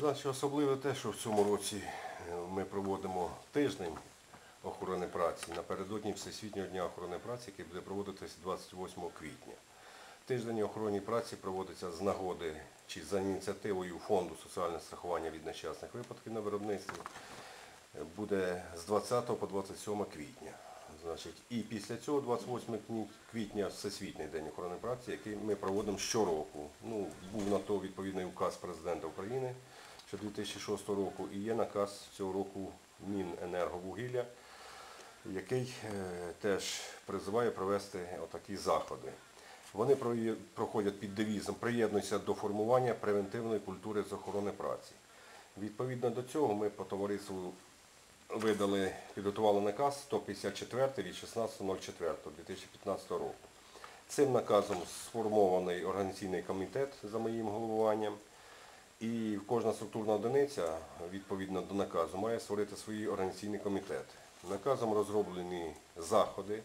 Значить, особливо те, що в цьому році е, ми проводимо тиждень охорони праці напередодні Всесвітнього дня охорони праці, який буде проводитись 28 квітня. Тиждень охорони праці проводиться з нагоди чи за ініціативою Фонду соціального страхування від нещасних випадків на виробництві. Е, Буде з 20 по 27 квітня. Значить, і після цього 28 квітня Всесвітній день охорони праці, який ми проводимо щороку. Ну, був на то відповідний указ президента України ще 2006 року, і є наказ цього року Міненерговугілля, який е, теж призиває провести отакі заходи. Вони проходять під девізом «Приєднуйся до формування превентивної культури з охорони праці. Відповідно до цього ми по товариству видали, підготували наказ 154 від 16.04.2015 року. Цим наказом сформований організаційний комітет за моїм головуванням. І кожна структурна одиниця, відповідно до наказу, має створити свій організаційний комітет. Наказом розроблені заходи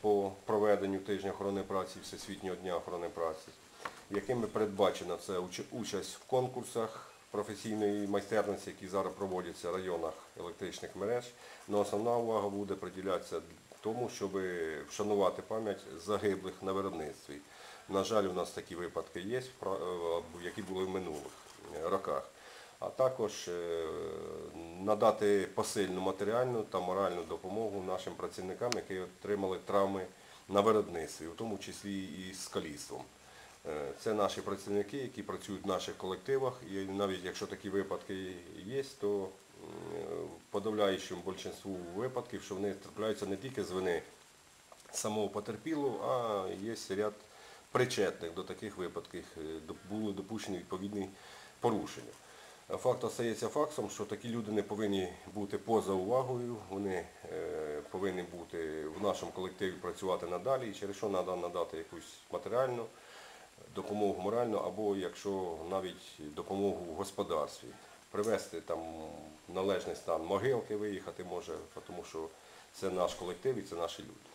по проведенню тижня охорони праці Всесвітнього дня охорони праці, якими передбачена це участь в конкурсах професійної майстерності, які зараз проводяться в районах електричних мереж. Але основна увага буде приділятися тому, щоб вшанувати пам'ять загиблих на виробництві. На жаль, у нас такі випадки є, е, які були в минулих роках. А також е, надати посильну матеріальну та моральну допомогу нашим працівникам, які отримали травми на виробництві, в тому числі і з каліцтвом. Е, Це наші працівники, які працюють в наших колективах, і навіть якщо такі випадки є, то в подавляючому більшинству випадків, що вони трапляються не тільки з вини самого потерпілого, а є ряд причетних до таких випадків, е, були допущені відповідні порушення. Факт остається фактом, що такі люди не повинні бути поза увагою, вони е, повинні бути в нашому колективі працювати надалі, і через що треба надати якусь матеріальну допомогу моральну, або якщо навіть допомогу в господарстві. Привести там належний стан могилки, виїхати може, тому що це наш колектив і це наші люди.